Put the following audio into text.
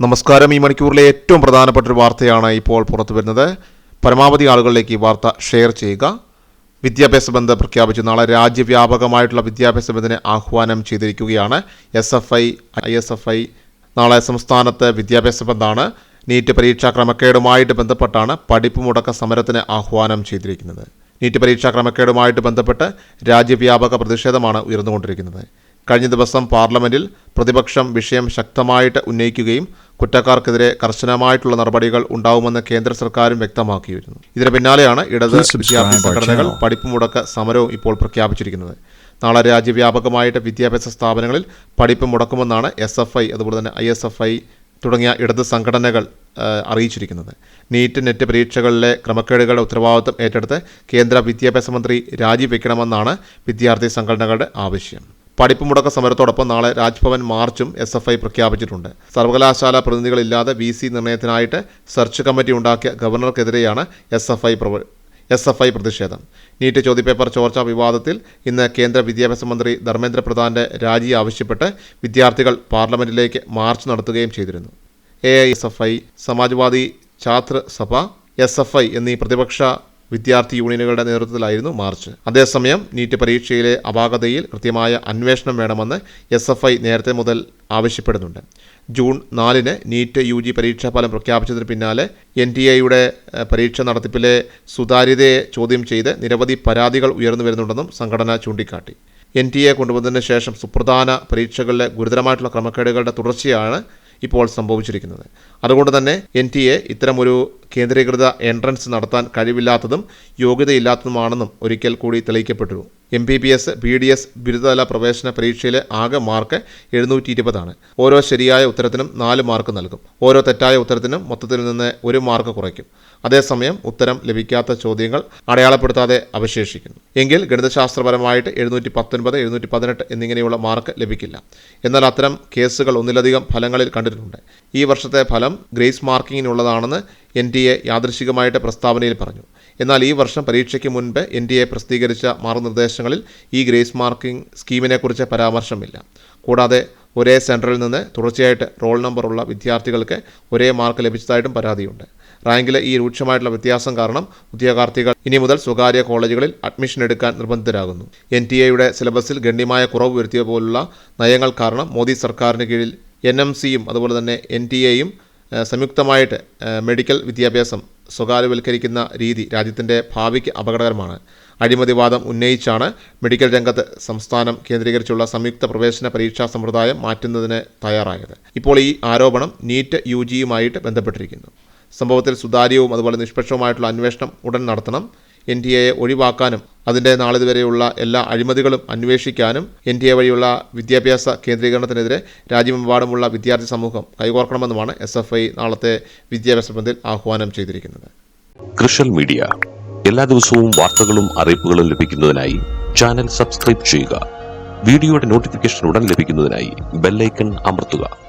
നമസ്കാരം. ഈ മണിക്കൂറിലെ ഏറ്റവും പ്രധാനപ്പെട്ട ഒരു വാർത്തയാണ് ഇപ്പോൾ പുറത്തു വരുന്നത്. പരമാവധി ആളുകളിലേക്ക് ഈ വാർത്ത ഷെയർ ചെയ്യുക. വിദ്യാഭ്യാസ ബന്ധം പ്രഖ്യാപിച്ചു. നാളെ രാജ്യവ്യാപകമായിട്ടുള്ള വിദ്യാഭ്യാസ ബന്ധത്തിന് ആഹ്വാനം ചെയ്തിരിക്കുകയാണ് S F I I S F I നാളെ സംസ്ഥാനത്ത് വിദ്യാഭ്യാസ ബന്ധാണ്. നീറ്റ് പരീക്ഷാ ക്രമക്കേടുമായിട്ട് ബന്ധപ്പെട്ടാണ് പഠിപ്പ് മുടക്ക സമരത്തിന് ആഹ്വാനം ചെയ്തിരിക്കുന്നത്. നീറ്റ് പരീക്ഷാ ക്രമക്കേടുമായിട്ട് ബന്ധപ്പെട്ട് രാജ്യവ്യാപക പ്രതിഷേധമാണ് ഉയർന്നുകൊണ്ടിരിക്കുന്നത്. കഴിഞ്ഞ ദിവസം പാർലമെന്റിൽ പ്രതിപക്ഷം വിഷയം ശക്തമായിട്ട് ഉന്നയിക്കുകയും കുറ്റക്കാർക്കെതിരെ കർശനമായിട്ടുള്ള നടപടികൾ ഉണ്ടാവുമെന്ന് കേന്ദ്ര സർക്കാരും വ്യക്തമാക്കിയിരുന്നു. ഇതിന് പിന്നാലെയാണ് ഇടത് വിദ്യാർത്ഥി സംഘടനകൾ. പഠിപ്പ് മുടക്ക സമരവും ഇപ്പോൾ പ്രഖ്യാപിച്ചിരിക്കുന്നത്. നാളെ രാജ്യവ്യാപകമായിട്ട് വിദ്യാഭ്യാസ സ്ഥാപനങ്ങളിൽ പഠിപ്പ് മുടക്കുമെന്നാണ് എസ് എഫ് ഐ അതുപോലെ തന്നെ ഐ എസ് എഫ് ഐ തുടങ്ങിയ ഇടത് സംഘടനകൾ അറിയിച്ചിരിക്കുന്നത്. നീറ്റ് നെറ്റ് പരീക്ഷകളിലെ ക്രമക്കേടുകളുടെ ഉത്തരവാദിത്വം ഏറ്റെടുത്ത് കേന്ദ്ര വിദ്യാഭ്യാസ മന്ത്രി രാജിവെക്കണമെന്നാണ് വിദ്യാർത്ഥി സംഘടനകളുടെ ആവശ്യം. പഠിപ്പ് മുടക്ക സമരത്തോടൊപ്പം നാളെ രാജ്ഭവൻ മാർച്ചും എസ് എഫ് ഐ പ്രഖ്യാപിച്ചിട്ടുണ്ട്. സർവകലാശാല പ്രതിനിധികളില്ലാതെ വി സി നിർണയത്തിനായിട്ട് സെർച്ച് കമ്മിറ്റി ഉണ്ടാക്കിയ ഗവർണർക്കെതിരെയാണ് S F I S F I പ്രതിഷേധം. നീറ്റ് ചോദ്യപേപ്പർ ചോർച്ചാ വിവാദത്തിൽ ഇന്ന് കേന്ദ്ര വിദ്യാഭ്യാസ മന്ത്രി ധർമ്മേന്ദ്ര പ്രധാന്റെ രാജി ആവശ്യപ്പെട്ട് വിദ്യാർത്ഥികൾ പാർലമെന്റിലേക്ക് മാർച്ച് നടത്തുകയും ചെയ്തിരുന്നു. A I S F I Samajwadi Chhatra Sabha S F I എന്നീ പ്രതിപക്ഷ വിദ്യാർത്ഥി യൂണിയനുകളുടെ നേതൃത്വത്തിലായിരുന്നു മാർച്ച്. അതേസമയം നീറ്റ് പരീക്ഷയിലെ അപാകതയിൽ കൃത്യമായ അന്വേഷണം വേണമെന്ന് എസ് എഫ് ഐ നേരത്തെ മുതൽ ആവശ്യപ്പെടുന്നുണ്ട്. ജൂൺ നാലിന് നീറ്റ് യു ജി പരീക്ഷാഫലം പ്രഖ്യാപിച്ചതിന് പിന്നാലെ എൻ ടി എയുടെ പരീക്ഷ നടത്തിപ്പിലെ സുതാര്യതയെ ചോദ്യം ചെയ്ത് നിരവധി പരാതികൾ ഉയർന്നു വരുന്നുണ്ടെന്നും സംഘടന ചൂണ്ടിക്കാട്ടി. എൻ ടി എ കൊണ്ടുവന്നതിന് ശേഷം സുപ്രധാന പരീക്ഷകളിലെ ഗുരുതരമായിട്ടുള്ള ക്രമക്കേടുകളുടെ തുടർച്ചയാണ് ഇപ്പോൾ സംഭവിച്ചിരിക്കുന്നത്. അതുകൊണ്ട് തന്നെ എൻ ടി എ ഇത്തരമൊരു കേന്ദ്രീകൃത എൻട്രൻസ് നടത്താൻ കഴിവില്ലാത്തതും യോഗ്യതയില്ലാത്തതുമാണെന്നും ഒരിക്കൽ കൂടി തെളിയിക്കപ്പെട്ടു. M B B S B D S ബിരുദതല പ്രവേശന പരീക്ഷയിലെ ആകെ മാർക്ക് എഴുന്നൂറ്റി ഇരുപതാണ് ഓരോ ശരിയായ ഉത്തരത്തിനും നാല് മാർക്ക് നൽകും. ഓരോ തെറ്റായ ഉത്തരത്തിനും മൊത്തത്തിൽ നിന്ന് ഒരു മാർക്ക് കുറയ്ക്കും. അതേസമയം ഉത്തരം ലഭിക്കാത്ത ചോദ്യങ്ങൾ അടയാളപ്പെടുത്താതെ അവശേഷിക്കുന്നു. എങ്കിൽ ഗണിതശാസ്ത്രപരമായിട്ട് എഴുന്നൂറ്റി പത്തൊൻപത് എഴുന്നൂറ്റി പതിനെട്ട് എന്നിങ്ങനെയുള്ള മാർക്ക് ലഭിക്കില്ല. എന്നാൽ അത്തരം കേസുകൾ ഒന്നിലധികം ഫലങ്ങളിൽ കണ്ടിട്ടുണ്ട്. ഈ വർഷത്തെ ഫലം ഗ്രേസ് മാർക്കിങ്ങിനുള്ളതാണെന്ന് എൻ ടി എ യാദൃശികമായിട്ട് പ്രസ്താവനയിൽ പറഞ്ഞു. എന്നാൽ ഈ വർഷം പരീക്ഷയ്ക്ക് മുൻപ് എൻ ഡി എ പ്രസിദ്ധീകരിച്ച മാർഗനിർദ്ദേശങ്ങളിൽ ഈ ഗ്രേസ് മാർക്കിംഗ് സ്കീമിനെക്കുറിച്ച് പരാമർശമില്ല. കൂടാതെ ഒരേ സെന്ററിൽ നിന്ന് തുടർച്ചയായിട്ട് റോൾ നമ്പറുള്ള വിദ്യാർത്ഥികൾക്ക് ഒരേ മാർക്ക് ലഭിച്ചതായിട്ടും പരാതിയുണ്ട്. റാങ്കിലെ ഈ രൂക്ഷമായിട്ടുള്ള വ്യത്യാസം കാരണം ഉദ്യോഗാർത്ഥികൾ ഇനി മുതൽ സ്വകാര്യ കോളേജുകളിൽ അഡ്മിഷൻ എടുക്കാൻ നിർബന്ധിതരാകുന്നു. എൻ ടി എയുടെ സിലബസിൽ ഗണ്യമായ കുറവ് വരുത്തിയ പോലുള്ള നയങ്ങൾ കാരണം മോദി സർക്കാരിന് കീഴിൽ എൻ എം സിയും അതുപോലെ തന്നെ എൻ ടി എയും സംയുക്തമായിട്ട് മെഡിക്കൽ വിദ്യാഭ്യാസം സ്വകാര്യവൽക്കരിക്കുന്ന രീതി രാജ്യത്തിന്റെ ഭാവിക്ക് അപകടകരമാണ്. അഴിമതിവാദം ഉന്നയിച്ചാണ് മെഡിക്കൽ രംഗത്ത് സംസ്ഥാനം കേന്ദ്രീകരിച്ചുള്ള സംയുക്ത പ്രവേശന പരീക്ഷാ സമ്പ്രദായം മാറ്റുന്നതിന് തയ്യാറായത്. ഇപ്പോൾ ഈ ആരോപണം നീറ്റ് യു ജിയുമായിട്ട് ബന്ധപ്പെട്ടിരിക്കുന്നു. സംഭവത്തിൽ സുതാര്യവും അതുപോലെ നിഷ്പക്ഷവുമായിട്ടുള്ള അന്വേഷണം ഉടൻ നടത്തണം. എൻ ടി എയെ ഒഴിവാക്കാനും അതിന്റെ നാളിതുവരെയുള്ള എല്ലാ അഴിമതികളും അന്വേഷിക്കാനും എൻ ടി എ വഴിയുള്ള വിദ്യാഭ്യാസ കേന്ദ്രീകരണത്തിനെതിരെ രാജ്യമെമ്പാടുമുള്ള വിദ്യാർത്ഥി സമൂഹം കൈകോർക്കണമെന്നുമാണ് എസ് എഫ് ഐ നാളത്തെ വിദ്യാഭ്യാസ ബന്ധിൽ ആഹ്വാനം ചെയ്തിരിക്കുന്നത്. Social media. എല്ലാ ദിവസവും വാർത്തകളും അറിയിപ്പുകളും ലഭിക്കുന്നതിനായി ചാനൽ സബ്സ്ക്രൈബ് ചെയ്യുക. വീഡിയോയുടെ നോട്ടിഫിക്കേഷൻ ഉടൻ ലഭിക്കുന്നതിനായി ബെല്ലൈക്കൺ അമർത്തുക.